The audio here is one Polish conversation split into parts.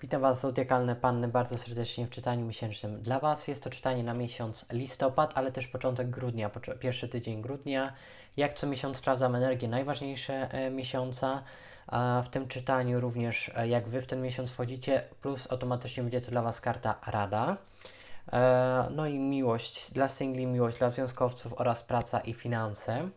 Witam Was, Zodiakalne Panny, bardzo serdecznie w czytaniu miesięcznym. Dla Was jest to czytanie na miesiąc listopad, ale też początek grudnia, pierwszy tydzień grudnia. Jak co miesiąc sprawdzam energię najważniejsze e, miesiąca. W tym czytaniu również e, jak Wy w ten miesiąc wchodzicie, plus automatycznie będzie to dla Was karta Rada. E, no i miłość dla singli, miłość dla związkowców oraz praca i finanse.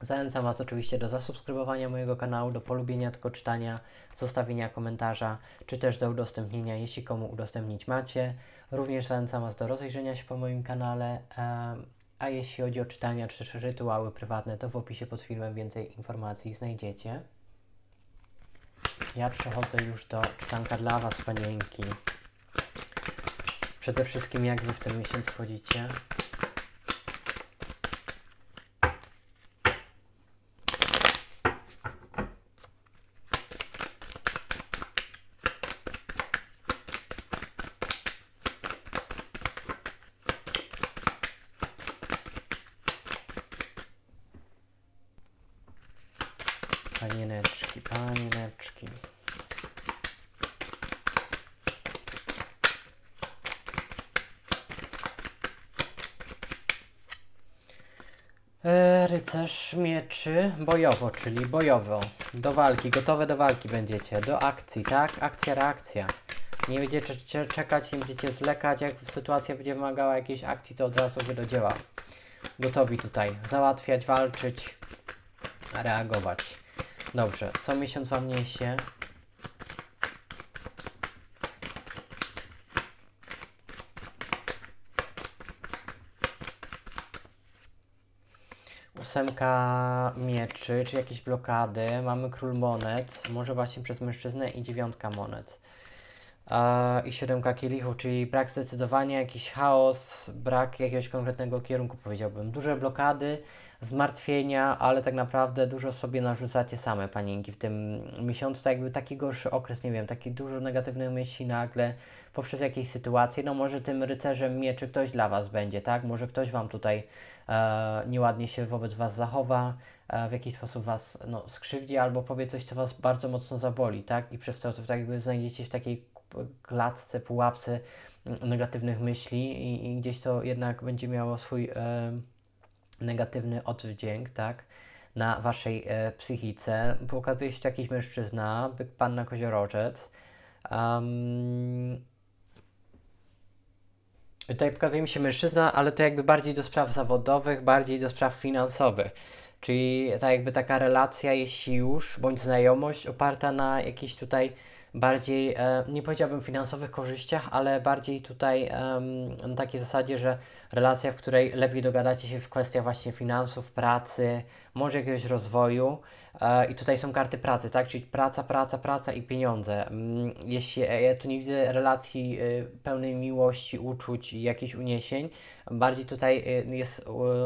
Zachęcam Was oczywiście do zasubskrybowania mojego kanału, do polubienia tego czytania, zostawienia komentarza, czy też do udostępnienia, jeśli komu udostępnić macie. Również zachęcam Was do rozejrzenia się po moim kanale, a jeśli chodzi o czytania, czy też rytuały prywatne, to w opisie pod filmem więcej informacji znajdziecie. Ja przechodzę już do czytanka dla Was, panienki. Przede wszystkim jak Wy w ten miesiąc wchodzicie. Panieneczki, panieneczki. E, rycerz mieczy bojowo, czyli bojowo. Do walki, gotowe do walki będziecie. Do akcji, tak? Akcja, reakcja. Nie będziecie cze- czekać, nie będziecie zwlekać. Jak sytuacja będzie wymagała jakiejś akcji, to od razu wy do dzieła. Gotowi tutaj. Załatwiać, walczyć, reagować. Dobrze, co miesiąc Wam niesie? Ósemka mieczy, czy jakieś blokady. Mamy król monet, może właśnie przez mężczyznę i dziewiątka monet. I siódemka kielichów, czyli brak zdecydowania, jakiś chaos, brak jakiegoś konkretnego kierunku, powiedziałbym. Duże blokady, zmartwienia, ale tak naprawdę dużo sobie narzucacie same, panienki, w tym miesiącu. Tak jakby taki gorszy okres, nie wiem, taki dużo negatywnych myśli nagle poprzez jakieś sytuacje. No może tym rycerzem mieczy ktoś dla Was będzie, tak? Może ktoś Wam tutaj e, nieładnie się wobec Was zachowa, e, w jakiś sposób Was no, skrzywdzi albo powie coś, co Was bardzo mocno zaboli, tak? I przez to, to tak jakby znajdziecie się w takiej klatce, pułapce negatywnych myśli i, i gdzieś to jednak będzie miało swój e, negatywny oddźwięk, tak? Na Waszej e, psychice. Pokazuje się jakiś mężczyzna, byk panna koziorożec. Um, Tutaj pokazuje mi się mężczyzna, ale to jakby bardziej do spraw zawodowych, bardziej do spraw finansowych. Czyli tak jakby taka relacja, jeśli już, bądź znajomość oparta na jakiejś tutaj bardziej, e, nie powiedziałbym finansowych korzyściach, ale bardziej tutaj na takiej zasadzie, że relacja, w której lepiej dogadacie się w kwestiach właśnie finansów, pracy, może jakiegoś rozwoju. E, I tutaj są karty pracy, tak? Czyli praca, praca, praca i pieniądze. Mm, Jeśli e, ja tu nie widzę relacji pełnej miłości, uczuć i jakichś uniesień, bardziej tutaj jest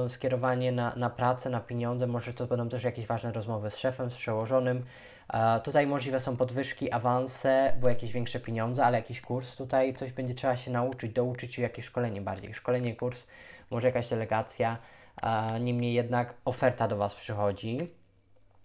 skierowanie na, na pracę, na pieniądze. Może to będą też jakieś ważne rozmowy z szefem, z przełożonym. E, Tutaj możliwe są podwyżki, awanse, bo jakieś większe pieniądze, ale jakiś kurs tutaj, coś będzie trzeba się nauczyć, douczyć się jakieś szkolenie bardziej. Szkolenie, kurs, może jakaś delegacja. E, Niemniej jednak oferta do Was przychodzi.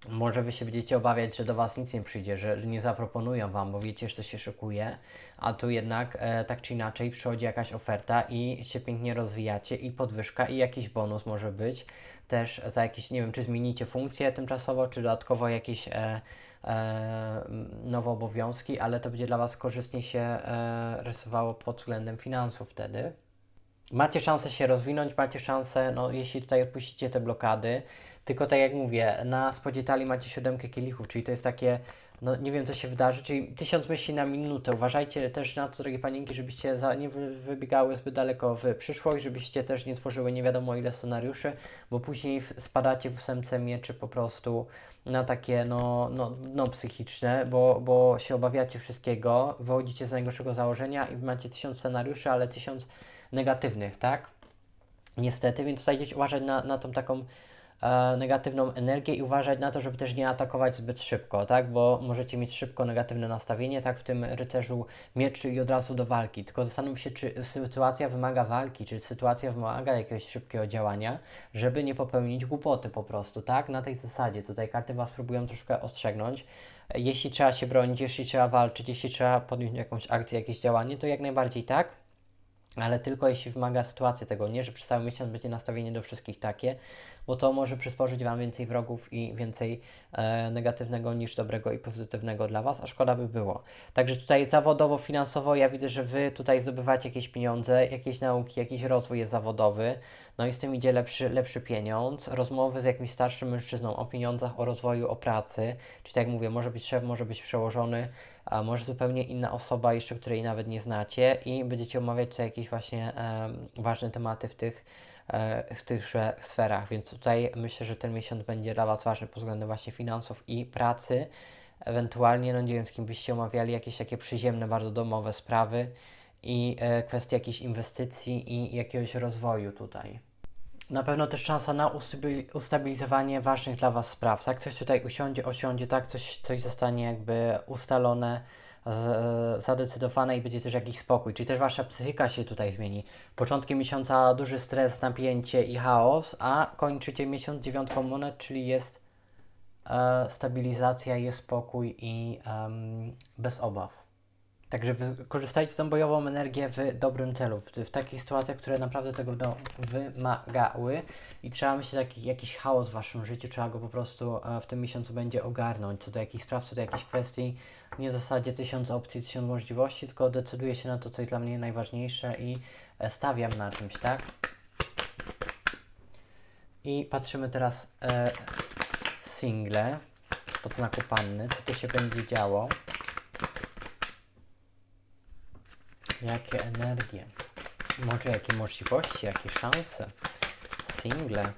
Może wy się będziecie obawiać, że do was nic nie przyjdzie, że nie zaproponują wam, bo wiecie, że to się szykuje, a tu jednak e, tak czy inaczej przychodzi jakaś oferta i się pięknie rozwijacie i podwyżka i jakiś bonus może być też za jakieś, nie wiem, czy zmienicie funkcję tymczasowo, czy dodatkowo jakieś e, nowe obowiązki, ale to będzie dla was korzystnie się e, rysowało pod względem finansów wtedy. Macie szansę się rozwinąć, macie szansę, no jeśli tutaj odpuścicie te blokady, tylko tak jak mówię, na spodzie talii macie siódemkę kielichów, czyli to jest takie, no nie wiem co się wydarzy, czyli tysiąc myśli na minutę. Uważajcie też na to, drogie panienki, żebyście za, nie wy, wybiegały zbyt daleko w przyszłość, żebyście też nie tworzyły nie wiadomo ile scenariuszy, bo później spadacie w ósemce mieczy po prostu na takie no, no, no psychiczne, bo, bo się obawiacie wszystkiego, wychodzicie z najgorszego założenia i macie tysiąc scenariuszy, ale tysiąc negatywnych, tak? Niestety, więc tutaj gdzieś uważać na, na tą taką negatywną energię i uważać na to, żeby też nie atakować zbyt szybko, tak? Bo możecie mieć szybko negatywne nastawienie, tak? W tym rycerzu mieczy i od razu do walki. Tylko zastanów się, czy sytuacja wymaga walki, czy sytuacja wymaga jakiegoś szybkiego działania, żeby nie popełnić głupoty po prostu, tak? Na tej zasadzie tutaj karty Was próbują troszkę ostrzegnąć. jeśli trzeba się bronić, jeśli trzeba walczyć, jeśli trzeba podjąć jakąś akcję, jakieś działanie, to jak najbardziej tak. Ale tylko jeśli wymaga sytuacja tego, nie, że przez cały miesiąc będzie nastawienie do wszystkich takie, bo to może przysporzyć Wam więcej wrogów i więcej e, negatywnego niż dobrego i pozytywnego dla Was, a szkoda by było. Także tutaj zawodowo, finansowo ja widzę, że Wy tutaj zdobywacie jakieś pieniądze, jakieś nauki, jakiś rozwój jest zawodowy, no i z tym idzie lepszy, lepszy pieniądz, rozmowy z jakimś starszym mężczyzną o pieniądzach, o rozwoju, o pracy, czyli tak jak mówię, może być szef, może być przełożony, a może zupełnie inna osoba jeszcze, której nawet nie znacie i będziecie omawiać tutaj jakieś właśnie em, ważne tematy w tych e, w tychże sferach, więc tutaj myślę, że ten miesiąc będzie dla Was ważny pod względem właśnie finansów i pracy. Ewentualnie, no nie wiem, z kim byście omawiali jakieś takie przyziemne, bardzo domowe sprawy i e, kwestie jakichś inwestycji i jakiegoś rozwoju tutaj. Na pewno też szansa na ustabil- ustabilizowanie ważnych dla Was spraw, tak? Coś tutaj usiądzie, osiądzie, tak? Coś, coś zostanie jakby ustalone, zadecydowane i będzie też jakiś spokój, czyli też Wasza psychika się tutaj zmieni. Początkiem miesiąca duży stres, napięcie i chaos, a kończycie miesiąc dziewiątką monet, czyli jest e, stabilizacja, jest spokój i em, bez obaw. Także wykorzystajcie tą bojową energię w dobrym celu, w, w takich sytuacjach, które naprawdę tego będą wymagały i trzeba myśleć, taki jakiś chaos w Waszym życiu, trzeba go po prostu e, w tym miesiącu będzie ogarnąć, co do jakichś spraw, co do jakichś kwestii, nie w zasadzie tysiąc opcji, tysiąc możliwości, tylko decyduję się na to, co jest dla mnie najważniejsze i e, stawiam na czymś, tak? I patrzymy teraz e, single pod znaku panny, co tu się będzie działo. Jakie energie. Może jakie możliwości, jakie szanse. Single.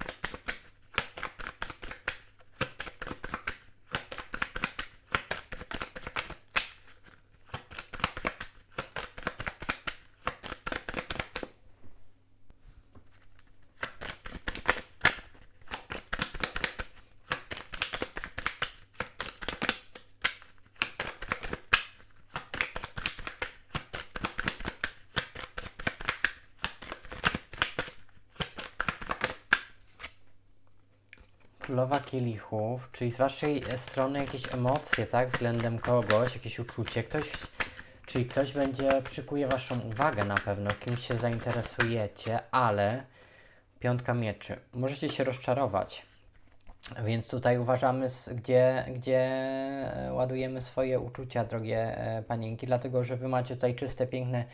Królowa kielichów, czyli z waszej strony jakieś emocje, tak, względem kogoś, jakieś uczucie, ktoś, czyli ktoś będzie, przykuje waszą uwagę na pewno, kimś się zainteresujecie, ale piątka mieczy, możecie się rozczarować, więc tutaj uważamy, gdzie, gdzie e, ładujemy swoje uczucia, drogie e, panienki, dlatego, że wy macie tutaj czyste, piękne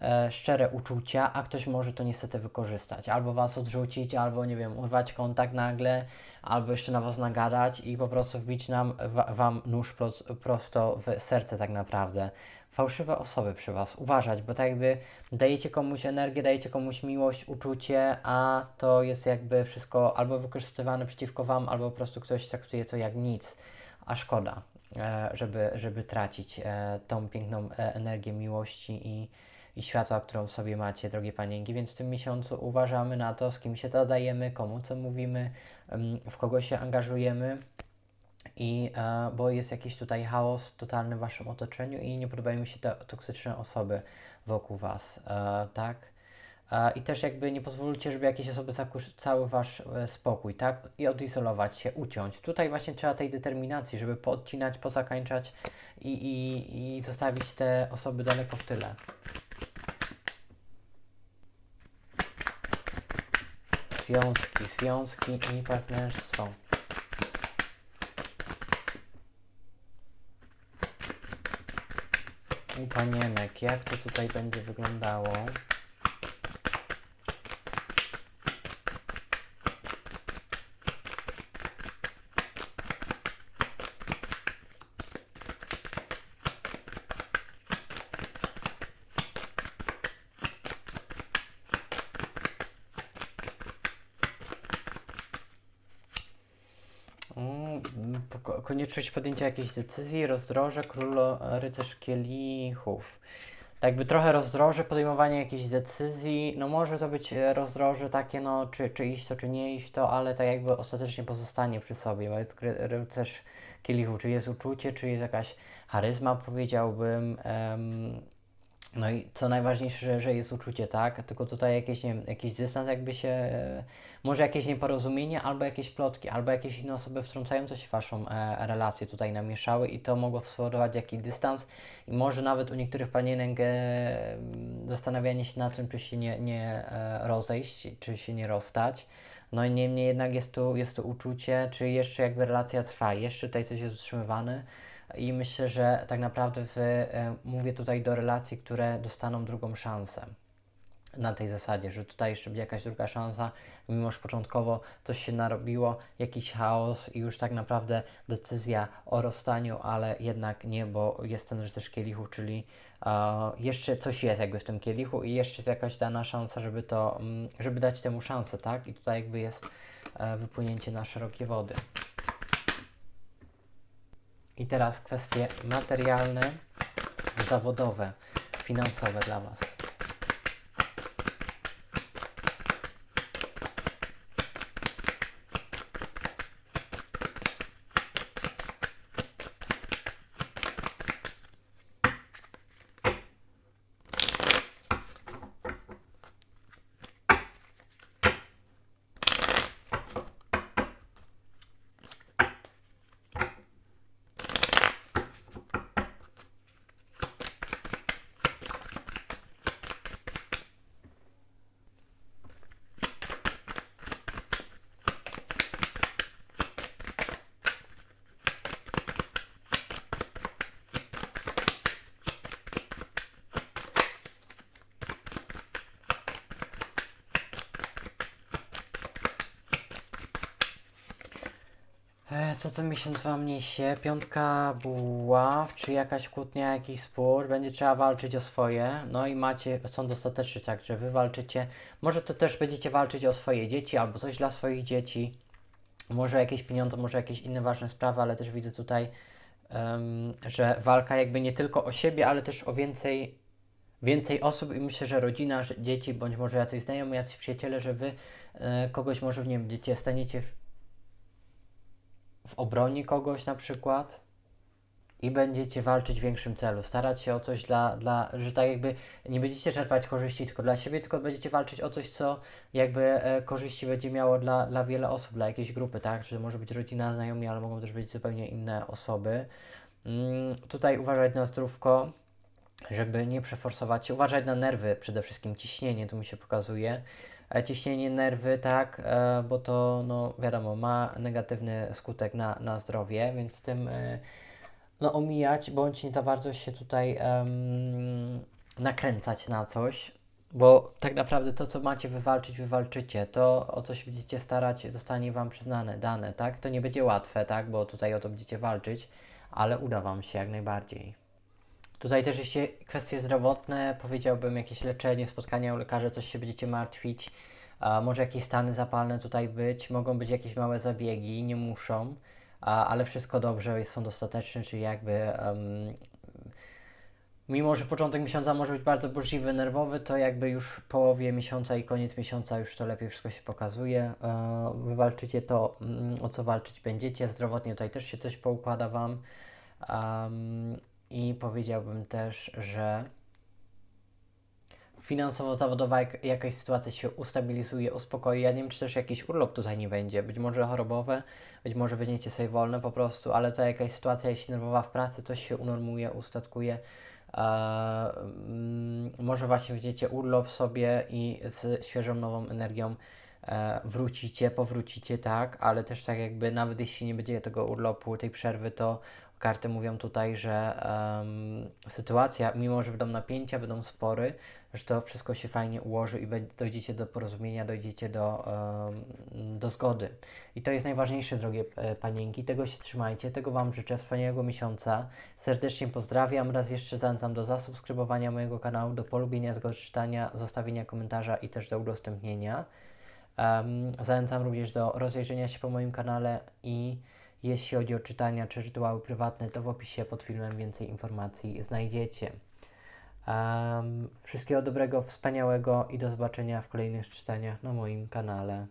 e, szczere uczucia, a ktoś może to niestety wykorzystać. Albo was odrzucić, albo nie wiem, urwać kontakt nagle, albo jeszcze na was nagadać i po prostu wbić nam, wa, wam nóż pros, prosto w serce tak naprawdę. Fałszywe osoby przy was, uważać, bo tak jakby dajecie komuś energię, dajecie komuś miłość, uczucie, a to jest jakby wszystko albo wykorzystywane przeciwko wam, albo po prostu ktoś traktuje to jak nic, a szkoda, e, żeby, żeby tracić e, tą piękną e, energię miłości i, i światła, którą sobie macie, drogie panienki, więc w tym miesiącu uważamy na to, z kim się dodajemy, komu co mówimy, w kogo się angażujemy. I e, bo jest jakiś tutaj chaos totalny w waszym otoczeniu i nie podobają mi się te toksyczne osoby wokół was, e, tak? E, I też jakby nie pozwólcie, żeby jakieś osoby zakłócały wasz spokój, tak? I odizolować się, uciąć. Tutaj właśnie trzeba tej determinacji, żeby podcinać, pozakańczać i, i, i zostawić te osoby daleko w tyle. Związki, związki i partnerstwo. U panienek, jak to tutaj będzie wyglądało? Mm, Konieczność podjęcia jakiejś decyzji, rozdroże, królo, rycerz kielichów. Tak jakby trochę rozdroże, podejmowanie jakiejś decyzji, no może to być e, rozdroże takie, no czy, czy iść to, czy nie iść to, ale tak jakby ostatecznie pozostanie przy sobie, bo jest rycerz kielichów, czy jest uczucie, czy jest jakaś charyzma, powiedziałbym, em, No i co najważniejsze, że, że jest uczucie, tak? Tylko tutaj jakieś, nie wiem, jakiś dystans jakby się, może jakieś nieporozumienie, albo jakieś plotki, albo jakieś inne osoby wtrącające się w Waszą e, relację tutaj namieszały i to mogło spowodować jakiś dystans i może nawet u niektórych panienek e, zastanawianie się nad tym, czy się nie, nie e, rozejść, czy się nie rozstać. No i niemniej jednak jest tu, jest tu uczucie, czy jeszcze jakby relacja trwa, jeszcze tutaj coś jest utrzymywane i myślę, że tak naprawdę w, e, mówię tutaj do relacji, które dostaną drugą szansę. Na tej zasadzie, że tutaj jeszcze będzie jakaś druga szansa, mimo że początkowo coś się narobiło, jakiś chaos i już tak naprawdę decyzja o rozstaniu, ale jednak nie, bo jest ten rycerz kielichu, czyli e, jeszcze coś jest jakby w tym kielichu i jeszcze jest jakaś dana szansa, żeby to, mm, żeby dać temu szansę, tak? I tutaj jakby jest e, wypłynięcie na szerokie wody. I teraz kwestie materialne, zawodowe, finansowe dla Was. E, Co ten miesiąc wam niesie? Piątka buław, czy jakaś kłótnia, jakiś spór, będzie trzeba walczyć o swoje, no i macie, są dostateczni, tak, że wy walczycie, może to też będziecie walczyć o swoje dzieci, albo coś dla swoich dzieci, może jakieś pieniądze, może jakieś inne ważne sprawy, ale też widzę tutaj, em, że walka jakby nie tylko o siebie, ale też o więcej, więcej osób i myślę, że rodzina, że dzieci, bądź może jacyś znajomi, jacyś przyjaciele, że wy e, kogoś może, nie wiem, będziecie, staniecie w w obronie kogoś na przykład i będziecie walczyć w większym celu, starać się o coś dla, dla, że tak jakby nie będziecie czerpać korzyści tylko dla siebie, tylko będziecie walczyć o coś, co jakby e, korzyści będzie miało dla, dla wiele osób, dla jakiejś grupy, tak? Że może być rodzina, znajomi, ale mogą też być zupełnie inne osoby. Mm, tutaj uważać na zdrówko, żeby nie przeforsować się, uważać na nerwy, przede wszystkim ciśnienie, tu mi się pokazuje ciśnienie nerwy, tak, e, bo to, no wiadomo, ma negatywny skutek na, na zdrowie, więc tym e, no, omijać, bądź nie za bardzo się tutaj em, nakręcać na coś, bo tak naprawdę to, co macie wywalczyć, wywalczycie, to o co się będziecie starać, zostanie Wam przyznane, dane, tak, to nie będzie łatwe, tak, bo tutaj o to będziecie walczyć, ale uda Wam się jak najbardziej. Tutaj też jeśli kwestie zdrowotne, powiedziałbym jakieś leczenie, spotkania u lekarza, coś się będziecie martwić, a może jakieś stany zapalne tutaj być, mogą być jakieś małe zabiegi, nie muszą, a, ale wszystko dobrze, są dostateczne, czyli jakby em, mimo, że początek miesiąca może być bardzo burzliwy, nerwowy, to jakby już w połowie miesiąca i koniec miesiąca już to lepiej wszystko się pokazuje. E, wywalczycie to, mm, o co walczyć będziecie, zdrowotnie tutaj też się coś poukłada Wam. Em, i powiedziałbym też, że finansowo-zawodowa jak, jakaś sytuacja się ustabilizuje, uspokoi. Ja nie wiem, czy też jakiś urlop tutaj nie będzie. Być może chorobowe, być może weźmiecie sobie wolne po prostu, ale to jakaś sytuacja, jeśli nerwowa w pracy, coś się unormuje, ustatkuje. Eee, może właśnie weźmiecie urlop sobie i z świeżą, nową energią e, wrócicie, powrócicie, tak, ale też tak jakby nawet jeśli nie będzie tego urlopu, tej przerwy, to karty mówią tutaj, że em, sytuacja, mimo że będą napięcia, będą spory, że to wszystko się fajnie ułoży i dojdziecie do porozumienia, dojdziecie do, em, do zgody. I to jest najważniejsze, drogie e, panienki. Tego się trzymajcie, tego Wam życzę wspaniałego miesiąca. Serdecznie pozdrawiam. Raz jeszcze zachęcam do zasubskrybowania mojego kanału, do polubienia, do czytania, zostawienia komentarza i też do udostępnienia. Um, zachęcam również do rozejrzenia się po moim kanale i jeśli chodzi o czytania czy rytuały prywatne, to w opisie pod filmem więcej informacji znajdziecie. Um, wszystkiego dobrego, wspaniałego i do zobaczenia w kolejnych czytaniach na moim kanale.